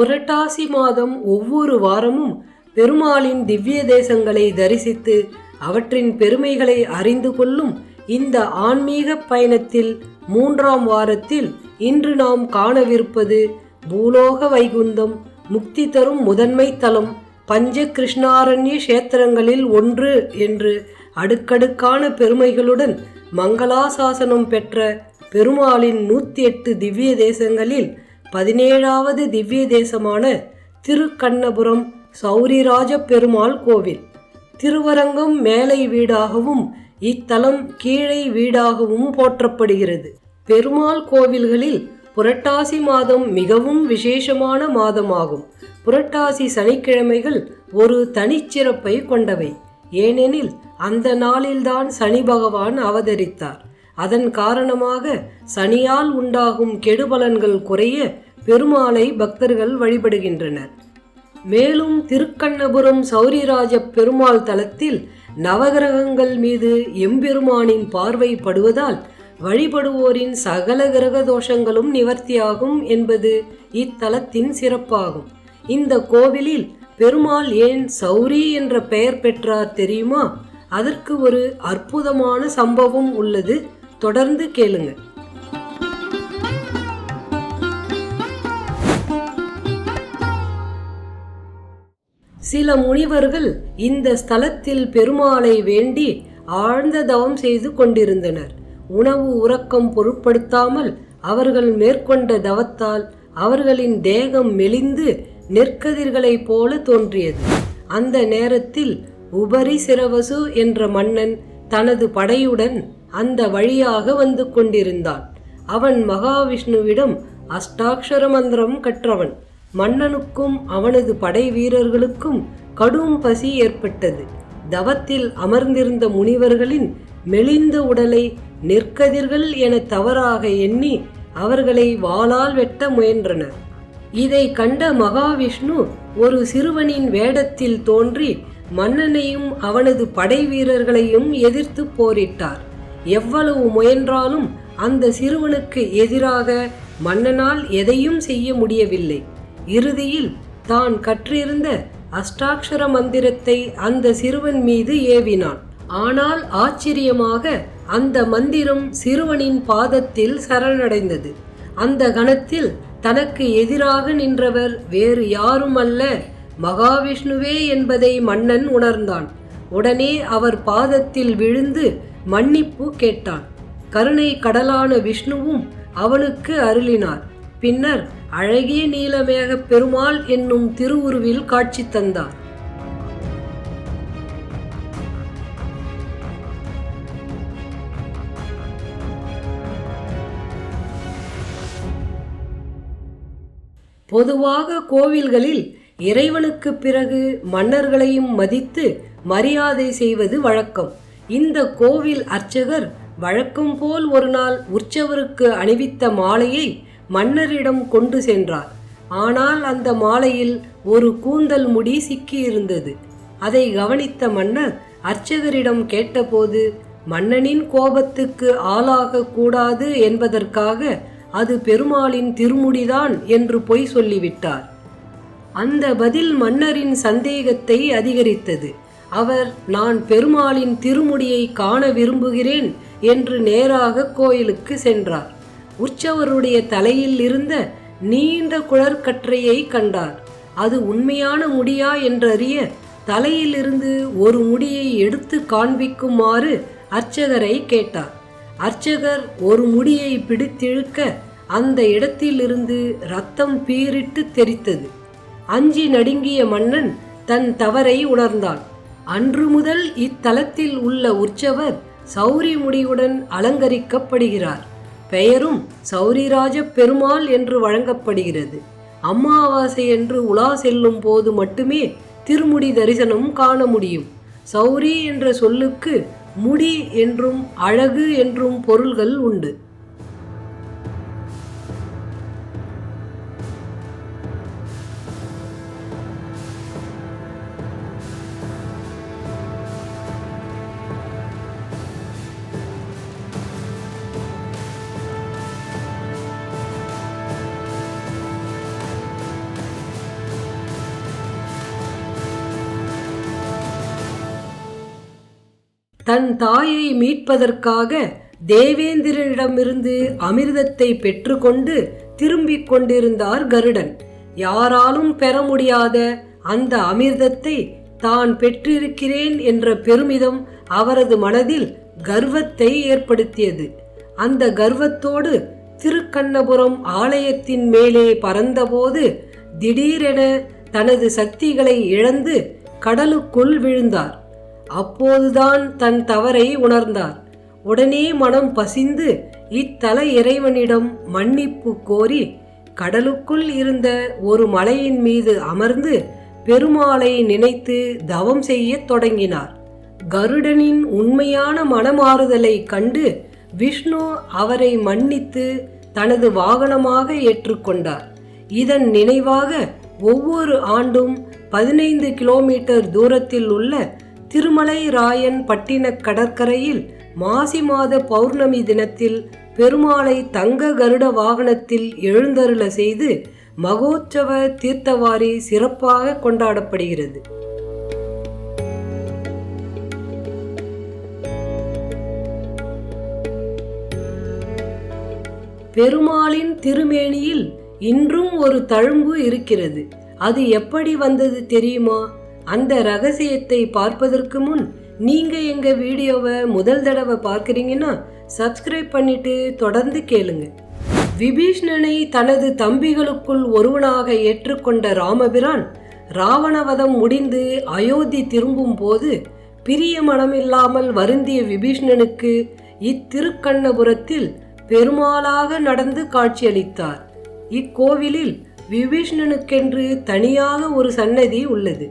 புரட்டாசி மாதம் ஒவ்வொரு வாரமும் பெருமாளின் திவ்ய தேசங்களை தரிசித்து அவற்றின் பெருமைகளை அறிந்து கொள்ளும் இந்த ஆன்மீக பயணத்தில் மூன்றாம் வாரத்தில் இன்று நாம் காணவிருப்பது பூலோக வைகுந்தம் முக்தி தரும் முதன்மை தலம் பஞ்ச கிருஷ்ணாரண்ய கஷேத்திரங்களில் ஒன்று என்று அடுக்கடுக்கான பெருமைகளுடன் மங்களாசாசனம் பெற்ற பெருமாளின் நூற்றி எட்டு திவ்ய தேசங்களில் பதினேழாவது திவ்ய தேசமான திருக்கண்ணபுரம் சௌரிராஜ பெருமாள் கோவில். திருவரங்கம் மேலை வீடாகவும் இத்தலம் கீழே வீடாகவும் போற்றப்படுகிறது. பெருமாள் கோவில்களில் புரட்டாசி மாதம் மிகவும் விசேஷமான மாதமாகும். புரட்டாசி சனிக்கிழமைகள் ஒரு தனிச்சிறப்பை கொண்டவை. ஏனெனில் அந்த நாளில்தான் சனி பகவான் அவதரித்தார். அதன் காரணமாக சனியால் உண்டாகும் கெடுபலன்கள் குறைய பெருமாளை பக்தர்கள் வழிபடுகின்றனர். மேலும் திருக்கண்ணபுரம் சௌரிராஜ பெருமாள் தலத்தில் நவகிரகங்கள் மீது எம்பெருமானின் பார்வை படுவதால் வழிபடுவோரின் சகல கிரக தோஷங்களும் நிவர்த்தியாகும் என்பது இத்தலத்தின் சிறப்பாகும். இந்த கோவிலில் பெருமாள் ஏன் சௌரி என்ற பெயர் பெற்றார் தெரியுமா? அதற்கு ஒரு அற்புதமான சம்பவம் உள்ளது. தொடர்ந்து கேளுங்க. சில முனிவர்கள் இந்த ஸ்தலத்தில் பெருமாளை வேண்டி ஆழ்ந்த தவம் செய்து கொண்டிருந்தனர். உணவு உறக்கம் பொருட்படுத்தாமல் அவர்கள் மேற்கொண்ட தவத்தால் அவர்களின் தேகம் மெலிந்து நெற்கதிர்களைப் போல தோன்றியது. அந்த நேரத்தில் உபரி சிரவசு என்ற மன்னன் தனது படையுடன் அந்த வழியாக வந்து கொண்டிருந்தான். அவன் மகாவிஷ்ணுவிடம் அஷ்டாட்சர மந்திரம் கற்றவன். மன்னனுக்கும் அவனது படை வீரர்களுக்கும் கடும் பசி ஏற்பட்டது. தவத்தில் அமர்ந்திருந்த முனிவர்களின் மெலிந்த உடலை நெற்கதிர்கள் என தவறாக எண்ணி அவர்களை வாளால் வெட்ட முயன்றனர். இதை கண்ட மகாவிஷ்ணு ஒரு சிறுவனின் வேடத்தில் தோன்றி மன்னனையும் அவனது படை வீரர்களையும் எதிர்த்து போரிட்டார். எவ்வளவு முயன்றாலும் அந்த சிறுவனுக்கு எதிராக மன்னனால் எதையும் செய்ய முடியவில்லை. இறுதியில் தான் கற்றிருந்த அஷ்டாட்சர மந்திரத்தை அந்த சிறுவன் மீது ஏவினான். ஆனால் ஆச்சரியமாக அந்த மந்திரம் சிறுவனின் பாதத்தில் சரணடைந்தது. அந்த கணத்தில் தனக்கு எதிராக நின்றவர் வேறு யாரும் அல்ல மகாவிஷ்ணுவே என்பதை மன்னன் உணர்ந்தான். உடனே அவர் பாதத்தில் விழுந்து மன்னிப்பு கேட்டான். கருணை கடலான விஷ்ணுவும் அவனுக்கு அருளினார். பின்னர் அழகிய நீலமேக பெருமாள் என்னும் திருவுருவில் காட்சி தந்தார். பொதுவாக கோவில்களில் இறைவனுக்கு பிறகு மன்னர்களையும் மதித்து மரியாதை செய்வது வழக்கம். இந்த கோவில் அர்ச்சகர் வழக்கம் போல் ஒரு நாள் உற்சவருக்கு அணிவித்த மாலையை மன்னரிடம் கொண்டு சென்றார். ஆனால் அந்த மாலையில் ஒரு கூந்தல் முடி சிக்கியிருந்தது. அதை கவனித்த மன்னர் அர்ச்சகரிடம் கேட்டபோது மன்னனின் கோபத்துக்கு ஆளாக கூடாது என்பதற்காக அது பெருமாளின் திருமுடிதான் என்று பொய் சொல்லிவிட்டார். அந்த பதில் மன்னரின் சந்தேகத்தை அதிகரித்தது. அவர் நான் பெருமாளின் திருமுடியை காண விரும்புகிறேன் என்று நேராக கோயிலுக்கு சென்றார். உற்சவருடைய தலையில் இருந்த நீண்ட குழற்கற்றையை கண்டார். அது உண்மையான முடியா? என்றறிய தலையிலிருந்து ஒரு முடியை எடுத்து காண்பிக்குமாறு அர்ச்சகரை கேட்டார். அர்ச்சகர் ஒரு முடியை பிடித்திழுக்க அந்த இடத்திலிருந்து ரத்தம் பீரிட்டு தெரித்தது. அஞ்சி நடுங்கிய மன்னன் தன் தவறை உணர்ந்தான். அன்று முதல் இத்தலத்தில் உள்ள உற்சவர் சௌரி முடியுடன் அலங்கரிக்கப்படுகிறார். பெயரும் சௌரிராஜ பெருமாள் என்று வழங்கப்படுகிறது. அமாவாசை என்று உலா செல்லும் போது மட்டுமே திருமுடி தரிசனம் காண முடியும். சௌரி என்ற சொல்லுக்கு முடி என்றும் அழகு என்றும் பொருள்கள் உண்டு. தன் தாயை மீட்பதற்காக தேவேந்திரனிடமிருந்து அமிர்தத்தை பெற்றுக்கொண்டு திரும்பிக் கொண்டிருந்தார் கருடன். யாராலும் பெற முடியாத அந்த அமிர்தத்தை தான் பெற்றிருக்கிறேன் என்ற பெருமிதம் அவரது மனதில் கர்வத்தை ஏற்படுத்தியது. அந்த கர்வத்தோடு திருக்கண்ணபுரம் ஆலயத்தின் மேலே பறந்தபோது திடீரென தனது சக்திகளை இழந்து கடலுக்குள் விழுந்தார். அப்போதுதான் தன் தவறை உணர்ந்தார். உடனே மனம் பசிந்து இத்தல இறைவனிடம் மன்னிப்பு கோரி கடலுக்குள் இருந்த ஒரு மலையின் மீது அமர்ந்து பெருமாளை நினைத்து தவம் செய்யத் தொடங்கினார். கருடனின் உண்மையான மனமாறுதலை கண்டு விஷ்ணு அவரை மன்னித்து தனது வாகனமாக ஏற்றுக்கொண்டார் இதன் நினைவாக ஒவ்வொரு ஆண்டும் பதினைந்து கிலோமீட்டர் தூரத்தில் உள்ள திருமலை ராயன் பட்டின கடற்கரையில் மாசி மாத பௌர்ணமி தினத்தில் பெருமாளை தங்க கருட வாகனத்தில் எழுந்தருள செய்து மகோற்சவ தீர்த்தவாரி சிறப்பாக கொண்டாடப்படுகிறது. பெருமாளின் திருமேனியில் இன்றும் ஒரு தழும்பு இருக்கிறது. அது எப்படி வந்தது தெரியுமா? அந்த ரகசியத்தை பார்ப்பதற்கு முன் நீங்க எங்க வீடியோவை முதல் தடவை பார்க்குறீங்கன்னா சப்ஸ்கிரைப் பண்ணிட்டு தொடர்ந்து கேளுங்க. விபீஷ்ணனை தனது தம்பிகளுக்குள் ஒருவனாக ஏற்றுக்கொண்ட ராமபிரான் ராவணவதம் முடிந்து அயோத்தி திரும்பும் போது பிரிய மனமில்லாமல் வருந்திய விபீஷ்ணனுக்கு இத்திருக்கண்ணபுரத்தில் பெருமாளாக நடந்து காட்சியளித்தார். இக்கோவிலில் விபீஷ்ணனுக்கென்று தனியாக ஒரு சன்னதி உள்ளது.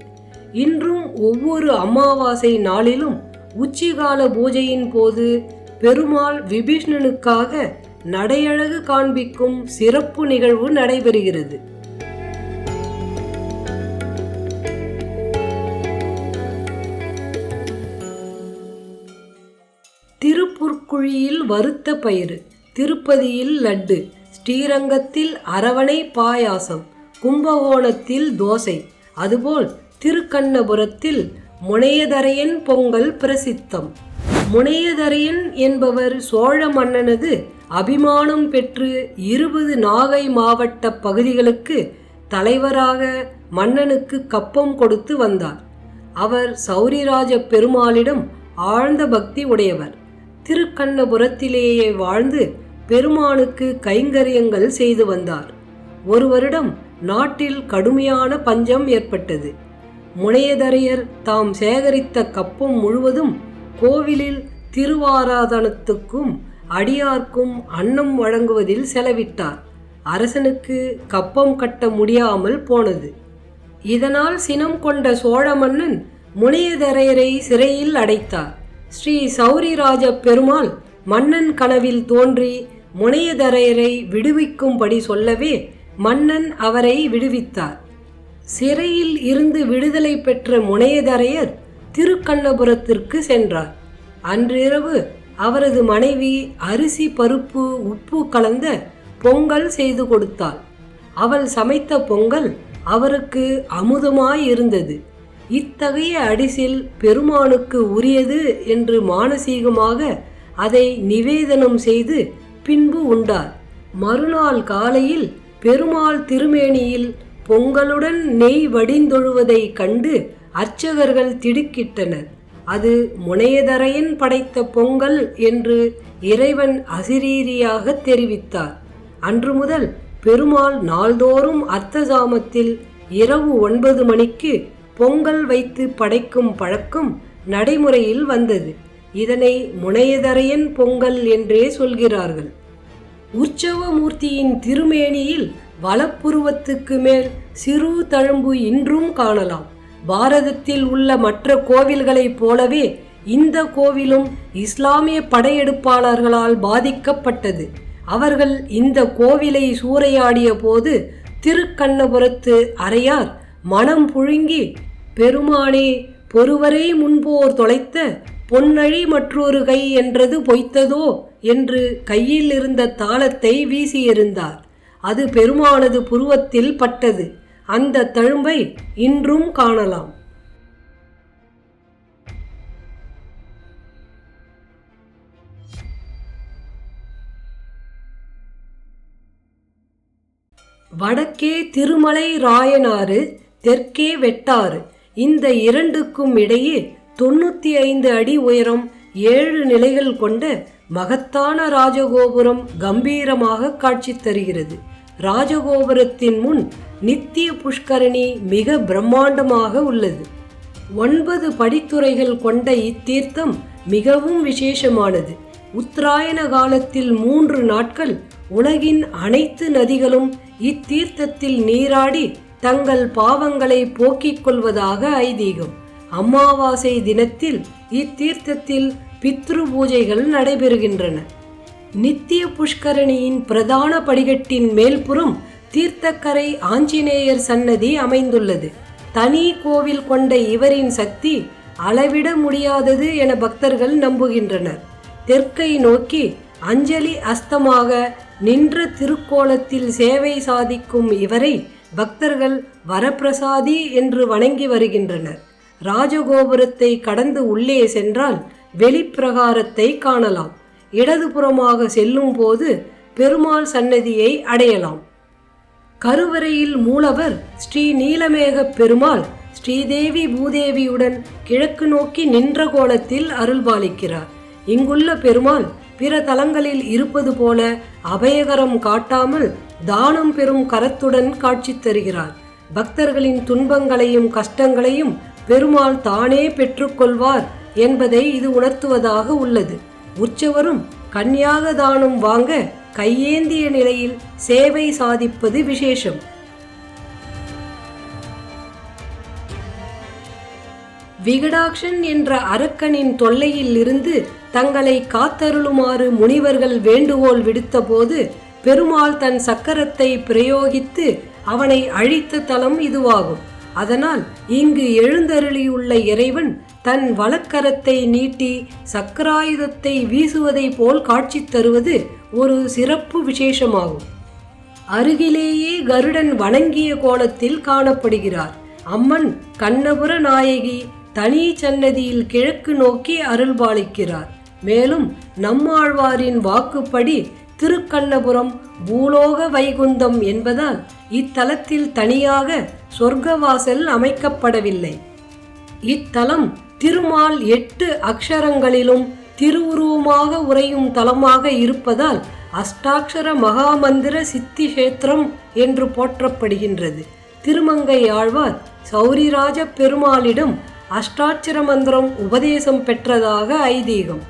இன்றும் ஒவ்வொரு அமாவாசை நாளிலும் உச்சிகால பூஜையின் போது பெருமாள் விபீஷ்ணனுக்காக நடையழகு காண்பிக்கும் சிறப்பு நிகழ்வு நடைபெறுகிறது. திருப்புற்குழியில் வறுத்த பயிறு திருப்பதியில் லட்டு ஸ்ரீரங்கத்தில் அரவணை பாயாசம் கும்பகோணத்தில் தோசை அதுபோல் திருக்கண்ணபுரத்தில் முனையதரையன் பொங்கல் பிரசித்தம். முனையதரையன் என்பவர் சோழ மன்னனது அபிமானம் பெற்று இருபது நாகை மாவட்ட பகுதிகளுக்கு தலைவராக மன்னனுக்கு கப்பம் கொடுத்து வந்தார். அவர் சௌரிராஜ பெருமாளிடம் ஆழ்ந்த பக்தி உடையவர். திருக்கண்ணபுரத்திலேயே வாழ்ந்து பெருமானுக்கு கைங்கரியங்கள் செய்து வந்தார். ஒரு வருடம் நாட்டில் கடுமையான பஞ்சம் ஏற்பட்டது. முனையதரையர் தாம் சேகரித்த கப்பம் முழுவதும் கோவிலில் திருவாராதனத்துக்கும் அடியார்க்கும் அன்னம் வழங்குவதில் செலவிட்டார். அரசனுக்கு கப்பம் கட்ட முடியாமல் போனது. இதனால் சினம் கொண்ட சோழ மன்னன் முனையதரையரை சிறையில் அடைத்தார். ஸ்ரீ சௌரிராஜ பெருமாள் மன்னன் கனவில் தோன்றி முனையதரையரை விடுவிக்கும்படி சொல்லவே மன்னன் அவரை விடுவித்தார். சிறையில் இருந்து விடுதலை பெற்ற முனையதரையர் திருக்கண்ணபுரத்திற்கு சென்றார். அன்றிரவு அவரது மனைவி அரிசி பருப்பு உப்பு கலந்த பொங்கல் செய்து கொடுத்தாள். அவள் சமைத்த பொங்கல் அவருக்கு அமுதமாய் இருந்தது இத்தகைய அடிசில் பெருமானுக்கு உரியது என்று மானசீகமாக அதை நிவேதனம் செய்து பின்பு உண்டார். மறுநாள் காலையில் பெருமாள் திருமேனியில் பொங்கலுடன் நெய் வடிந்தொழுவதை கண்டு அர்ச்சகர்கள் திடுக்கிட்டனர். அது முனையதரையன் படைத்த பொங்கல் என்று இறைவன் அசிரீரியாக தெரிவித்தார். அன்று முதல் பெருமாள் நாள்தோறும் அர்த்தசாமத்தில் இரவு ஒன்பது மணிக்கு பொங்கல் வைத்து படைக்கும் பழக்கம் நடைமுறையில் வந்தது. இதனை முனையதரையன் பொங்கல் என்றே சொல்கிறார்கள். உற்சவமூர்த்தியின் திருமேனியில் வலப்புருவத்துக்கு மேல் சிறு தழும்பு இன்றும் காணலாம். பாரதத்தில் உள்ள மற்ற கோவில்களைப் போலவே இந்த கோவிலும் இஸ்லாமிய படையெடுப்பாளர்களால் பாதிக்கப்பட்டது. அவர்கள் இந்த கோவிலை சூறையாடிய போது திருக்கண்ணபுரத்து அறையார் மனம் புழுங்கி பெருமானே பொறுவரே முன்போர் தொலைத்த பொன்னழி மற்றொரு கை என்றது பொய்த்ததோ? என்று கையில் இருந்த தாளத்தை வீசியிருந்தார். அது பெருமாளது புருவத்தில் பட்டது. அந்த தழும்பை இன்றும் காணலாம். வடக்கே திருமலை ராயனாறு தெற்கே வெட்டாறு. இந்த இரண்டுக்கும் இடையே தொண்ணூற்றி ஐந்து அடி உயரம் ஏழு நிலைகள் கொண்ட மகத்தான ராஜகோபுரம் கம்பீரமாக காட்சி தருகிறது. ராஜகோபுரத்தின் முன் நித்திய புஷ்கரணி மிக பிரம்மாண்டமாக உள்ளது. ஒன்பது படித்துறைகள் கொண்ட இத்தீர்த்தம் மிகவும் விசேஷமானது. உத்தராயண காலத்தில் மூன்று நாட்கள் உலகின் அனைத்து நதிகளும் இத்தீர்த்தத்தில் நீராடி தங்கள் பாவங்களை போக்கிக் கொள்வதாக ஐதீகம். அமாவாசை தினத்தில் இத்தீர்த்தத்தில் பித்ரு பூஜைகள் நடைபெறுகின்றன. நித்திய புஷ்கரணியின் பிரதான படிகட்டின் மேல்புறம் தீர்த்தக்கரை ஆஞ்சநேயர் சன்னதி அமைந்துள்ளது. தனி கோவில் கொண்ட இவரின் சக்தி அளவிட முடியாதது என பக்தர்கள் நம்புகின்றனர். தெற்கை நோக்கி அஞ்சலி அஸ்தமாக நின்ற திருக்கோலத்தில் சேவை சாதிக்கும் இவரை பக்தர்கள் வரப்பிரசாதி என்று வணங்கி வருகின்றனர். ராஜகோபுரத்தை கடந்து உள்ளே சென்றால் வெளிப்பிரகாரத்தை காணலாம். இடதுபுறமாக செல்லும் போது பெருமாள் சன்னதியை அடையலாம். கருவறையில் மூலவர் ஸ்ரீ நீலமேக பெருமாள் ஸ்ரீதேவி பூதேவியுடன் கிழக்கு நோக்கி நின்ற கோலத்தில் அருள்பாலிக்கிறார். இங்குள்ள பெருமாள் பிற தலங்களில் இருப்பது போல அபயகரம் காட்டாமல் தானம் பெறும் கரத்துடன் காட்சி தருகிறார். பக்தர்களின் துன்பங்களையும் கஷ்டங்களையும் பெருமாள் தானே பெற்றுக்கொள்வார் என்பதை இது உணர்த்துவதாக உள்ளது. உற்சவரும் கன்னியாக தானம் வாங்க கையேந்திய நிலையில் சேவை சாதிப்பது விசேஷம். விகடாக்ஷன் என்ற அரக்கனின் தொல்லையில் இருந்து தங்களை காத்தருளுமாறு முனிவர்கள் வேண்டுகோள் விடுத்தபோது பெருமாள் தன் சக்கரத்தை பிரயோகித்து அவனை அழித்த தலம் இதுவாகும். அதனால் இங்கு எழுந்தருளியுள்ள இறைவன் தன் வலக்கரத்தை நீட்டி சக்கராயுதத்தை வீசுவதை போல் காட்சி தருவது ஒரு சிறப்பு விசேஷமாகும். அருகிலேயே கருடன் வணங்கிய கோலத்தில் காணப்படுகிறார். அம்மன் கண்ணபுர நாயகி தனி சன்னதியில் கிழக்கு நோக்கி அருள்பாலிக்கிறார். மேலும் நம்மாழ்வாரின் வாக்குப்படி திருக்கண்ணபுரம் பூலோக வைகுந்தம் என்பதால் இத்தலத்தில் தனியாக சொர்க்கவாசல் அமைக்கப்படவில்லை. இத்தலம் திருமால் எட்டு அக்ஷரங்களிலும் திருவுருவமாக உறையும் தலமாக இருப்பதால் அஷ்டாட்சர மகாமந்திர சித்தி கஷேத்திரம் என்று போற்றப்படுகின்றது. திருமங்கை ஆழ்வார் சௌரிராஜ பெருமாளிடம் அஷ்டாட்சர மந்திரம் உபதேசம் பெற்றதாக ஐதீகம்.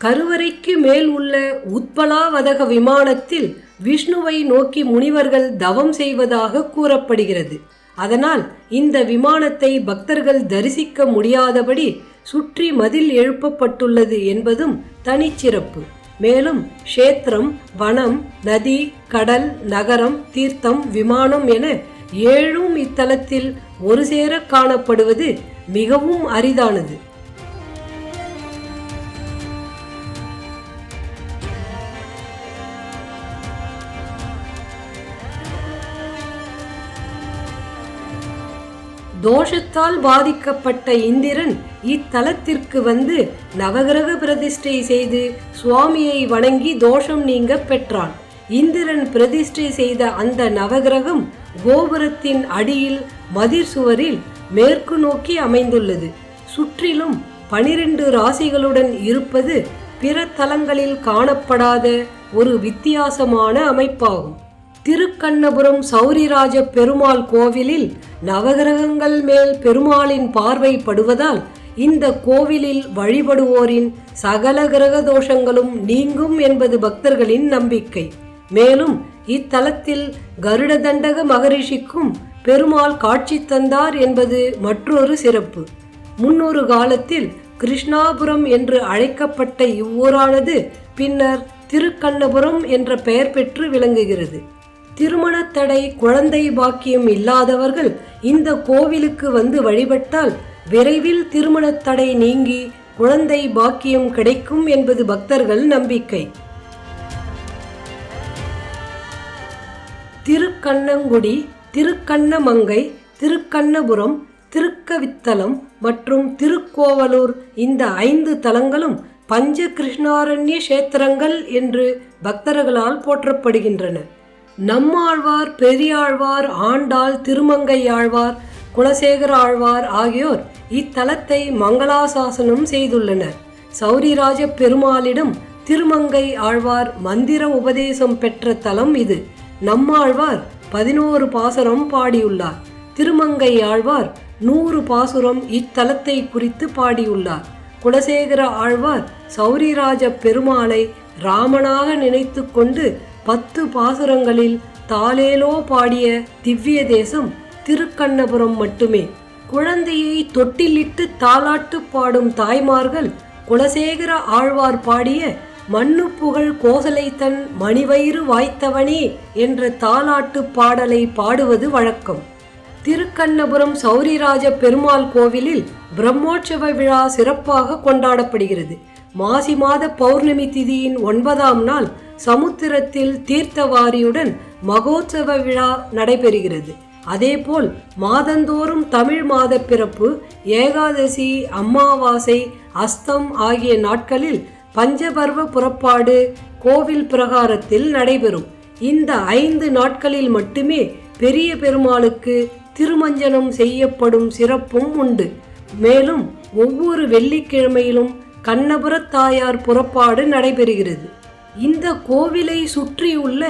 கருவறைக்கு மேல் உள்ள உத்பலாவதக விமானத்தில் விஷ்ணுவை நோக்கி முனிவர்கள் தவம் செய்வதாக கூறப்படுகிறது. அதனால் இந்த விமானத்தை பக்தர்கள் தரிசிக்க முடியாதபடி சுற்றி மதில் எழுப்பப்பட்டுள்ளது என்பதும் தனிச்சிறப்பு. மேலும் க்ஷேத்திரம் வனம் நதி கடல் நகரம் தீர்த்தம் விமானம் என ஏழும் இத்தலத்தில் ஒரு சேர காணப்படுவது மிகவும் அரிதானது. தோஷத்தால் பாதிக்கப்பட்ட இந்திரன் இத்தலத்திற்கு வந்து நவகிரக பிரதிஷ்டை செய்து சுவாமியை வணங்கி தோஷம் நீங்க பெற்றான். இந்திரன் பிரதிஷ்டை செய்த அந்த நவகிரகம் கோபுரத்தின் அடியில் மதிர் சுவரில் மேற்கு நோக்கி அமைந்துள்ளது. சுற்றிலும் பனிரெண்டு ராசிகளுடன் இருப்பது பிற தலங்களில் காணப்படாத ஒரு வித்தியாசமான அமைப்பாகும். திருக்கண்ணபுரம் சௌரிராஜ பெருமாள் கோவிலில் நவகிரகங்கள் மேல் பெருமாளின் பார்வை படுவதால் இந்த கோவிலில் வழிபடுவோரின் சகல கிரக தோஷங்களும் நீங்கும் என்பது பக்தர்களின் நம்பிக்கை. மேலும் இத்தலத்தில் கருட தண்டக மகரிஷிக்கும் பெருமாள் காட்சி தந்தார் என்பது மற்றொரு சிறப்பு. முன்னொரு காலத்தில் கிருஷ்ணாபுரம் என்று அழைக்கப்பட்ட இவ்வூரானது பின்னர் திருக்கண்ணபுரம் என்ற பெயர் பெற்று விளங்குகிறது. திருமணத்தடை குழந்தை பாக்கியம் இல்லாதவர்கள் இந்த கோவிலுக்கு வந்து வழிபட்டால் விரைவில் திருமணத்தடை நீங்கி குழந்தை பாக்கியம் கிடைக்கும் என்பது பக்தர்கள் நம்பிக்கை. திருக்கண்ணங்குடி திருக்கண்ணமங்கை திருக்கண்ணபுரம் திருக்கவித்தலம் மற்றும் திருக்கோவலூர் இந்த ஐந்து தலங்களும் பஞ்ச கிருஷ்ணாரண்ய கஷேத்திரங்கள் என்று பக்தர்களால் போற்றப்படுகின்றன. நம்மாழ்வார் பெரியாழ்வார் ஆண்டாள் திருமங்கை ஆழ்வார் குலசேகர ஆழ்வார் ஆகியோர் இத்தலத்தை மங்களாசாசனம் செய்துள்ளனர். சௌரிராஜ பெருமாளிடம் திருமங்கை ஆழ்வார் மந்திர உபதேசம் பெற்ற தலம் இது. நம்மாழ்வார் பதினோரு பாசுரம் பாடியுள்ளார். திருமங்கை ஆழ்வார் நூறு பாசுரம் இத்தலத்தை குறித்து பாடியுள்ளார். குலசேகர ஆழ்வார் சௌரிராஜ பெருமாளை ராமனாக நினைத்து கொண்டு பத்து பாசுரங்களில் தாலேலோ பாடிய திவ்ய தேசம் திருக்கண்ணபுரம் மட்டுமே. குழந்தையை தொட்டிலிட்டு தாலாட்டு பாடும் தாய்மார்கள் குலசேகர ஆழ்வார் பாடிய மண்ணு புகழ் கோசலை தன் மணிவயிறு வாய்த்தவனே என்ற தாலாட்டு பாடலை பாடுவது வழக்கம். திருக்கண்ணபுரம் சௌரிராஜ பெருமாள் கோவிலில் பிரம்மோற்சவ விழா சிறப்பாக கொண்டாடப்படுகிறது. மாசி மாத பௌர்ணமி திதியின் ஒன்பதாம் நாள் சமுத்திரத்தில் தீர்த்தவாரியுடன் மகோத்சவ விழா நடைபெறுகிறது. அதேபோல் மாதந்தோறும் தமிழ் மாத பிறப்பு ஏகாதசி அமாவாசை அஸ்தம் ஆகிய நாட்களில் பஞ்சபர்வ புறப்பாடு கோவில் பிரகாரத்தில் நடைபெறும். இந்த ஐந்து நாட்களில் மட்டுமே பெரிய பெருமாளுக்கு திருமஞ்சனம் செய்யப்படும் சிறப்பும் உண்டு. மேலும் ஒவ்வொரு வெள்ளிக்கிழமையிலும் கண்ணபுரத்தாயார் புறப்பாடு நடைபெறுகிறது. இந்த கோவிலை சுற்றியுள்ள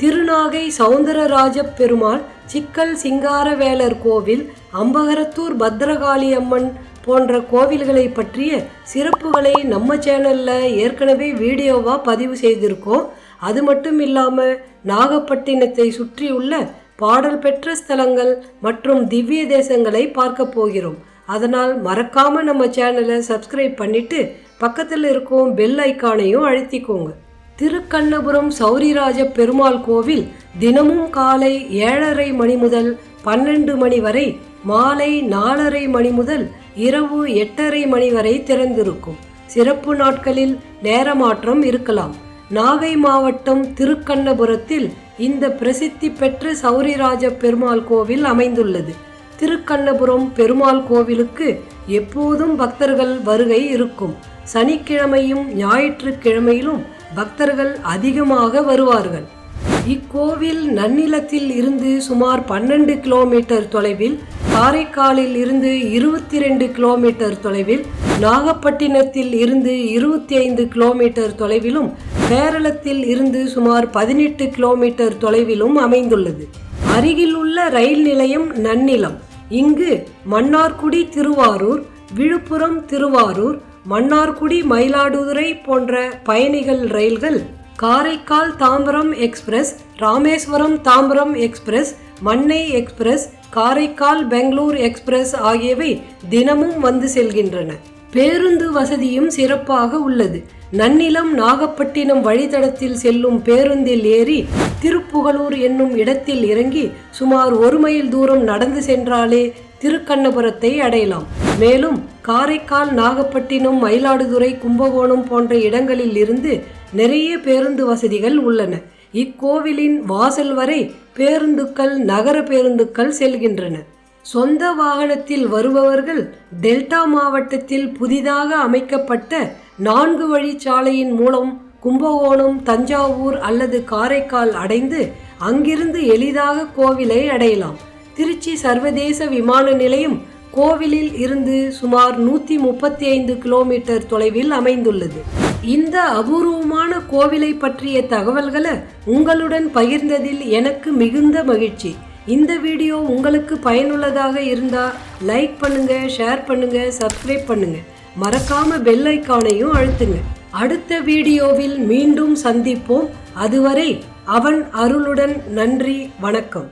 திருநாகை சவுந்தரராஜ பெருமாள் சிக்கல் சிங்காரவேலர் கோவில் அம்பகரத்தூர் பத்ரகாளி அம்மன் போன்ற கோவில்களை பற்றிய சிறப்புகளை நம்ம சேனலில் ஏற்கனவே வீடியோவாக பதிவு செய்திருக்கோம். அது மட்டும் இல்லாமல் நாகப்பட்டினத்தை சுற்றியுள்ள பாடல் பெற்ற ஸ்தலங்கள் மற்றும் திவ்ய தேசங்களை பார்க்க போகிறோம். அதனால் மறக்காமல் நம்ம சேனலை சப்ஸ்கிரைப் பண்ணிவிட்டு பக்கத்தில் இருக்கும் பெல் ஐக்கானையும் அழுத்திக்கோங்க. திருக்கண்ணபுரம் சௌரிராஜ பெருமாள் கோவில் தினமும் காலை ஏழரை மணி முதல் பன்னெண்டு மணி வரை மாலை நாலரை மணி முதல் இரவு எட்டரை மணி வரை திறந்திருக்கும். சிறப்பு நாட்களில் நேரமாற்றம் இருக்கலாம். நாகை மாவட்டம் திருக்கண்ணபுரத்தில் இந்த பிரசித்தி பெற்ற சௌரிராஜ பெருமாள் கோவில் அமைந்துள்ளது. திருக்கண்ணபுரம் பெருமாள் கோவிலுக்கு எப்போதும் பக்தர்கள் வருகை இருக்கும். சனிக்கிழமையும் ஞாயிற்றுக்கிழமையிலும் பக்தர்கள் அதிகமாக வருவார்கள். இக்கோவில் நன்னிலத்தில் இருந்து சுமார் பன்னெண்டு கிலோமீட்டர் தொலைவில் காரைக்காலில் இருந்து இருபத்தி ரெண்டு கிலோமீட்டர் தொலைவில் நாகப்பட்டினத்தில் இருந்து இருபத்தி ஐந்து கிலோமீட்டர் தொலைவிலும் கேரளத்தில் இருந்து சுமார் பதினெட்டு கிலோமீட்டர் தொலைவிலும் அமைந்துள்ளது. அருகில் உள்ள ரயில் நிலையம் நன்னிலம். இங்கு மன்னார்குடி திருவாரூர் விழுப்புரம் திருவாரூர் மன்னார்குடி மயிலாடுதுறை போன்ற பயணிகள் ரயில்கள் Karaikal Tambaram express Rameswaram Tambaram express Mannai express Karaikal Bangalore express ஆகியவை தினமும் வந்து செல்கின்றன. பேருந்து வசதியும் சிறப்பாக உள்ளது. நன்னிலம் நாகப்பட்டினம் வழித்தடத்தில் செல்லும் பேருந்தில் ஏறி திருப்புகலூர் என்னும் இடத்தில் இறங்கி சுமார் ஒரு மைல் தூரம் நடந்து சென்றாலே திருக்கண்ணபுரத்தை அடையலாம். மேலும் காரைக்கால் நாகப்பட்டினம் மயிலாடுதுறை கும்பகோணம் போன்ற இடங்களில் இருந்து நிறைய பேருந்து வசதிகள் உள்ளன. இக்கோவிலின் வாசல் வரை பேருந்துக்கள் நகர பேருந்துக்கள் செல்கின்றன. சொந்த வாகனத்தில் வருபவர்கள் டெல்டா மாவட்டத்தில் புதிதாக அமைக்கப்பட்ட நான்கு வழிச்சாலையின் மூலம் கும்பகோணம் தஞ்சாவூர் அல்லது காரைக்கால் அடைந்து அங்கிருந்து எளிதாக கோவிலை அடையலாம். திருச்சி சர்வதேச விமான நிலையம் கோவிலில் இருந்து சுமார் நூற்றி முப்பத்தி ஐந்து கிலோமீட்டர் தொலைவில் அமைந்துள்ளது. இந்த அபூர்வமான கோவிலை பற்றிய தகவல்களை உங்களுடன் பகிர்ந்ததில் எனக்கு மிகுந்த மகிழ்ச்சி. இந்த வீடியோ உங்களுக்கு பயனுள்ளதாக இருந்தால் லைக் பண்ணுங்க ஷேர் பண்ணுங்க சப்ஸ்கிரைப் பண்ணுங்க. மறக்காம பெல் ஐக்கானையும் அழுத்துங்க. அடுத்த வீடியோவில் மீண்டும் சந்திப்போம். அதுவரை அவன் அருளுடன் நன்றி வணக்கம்.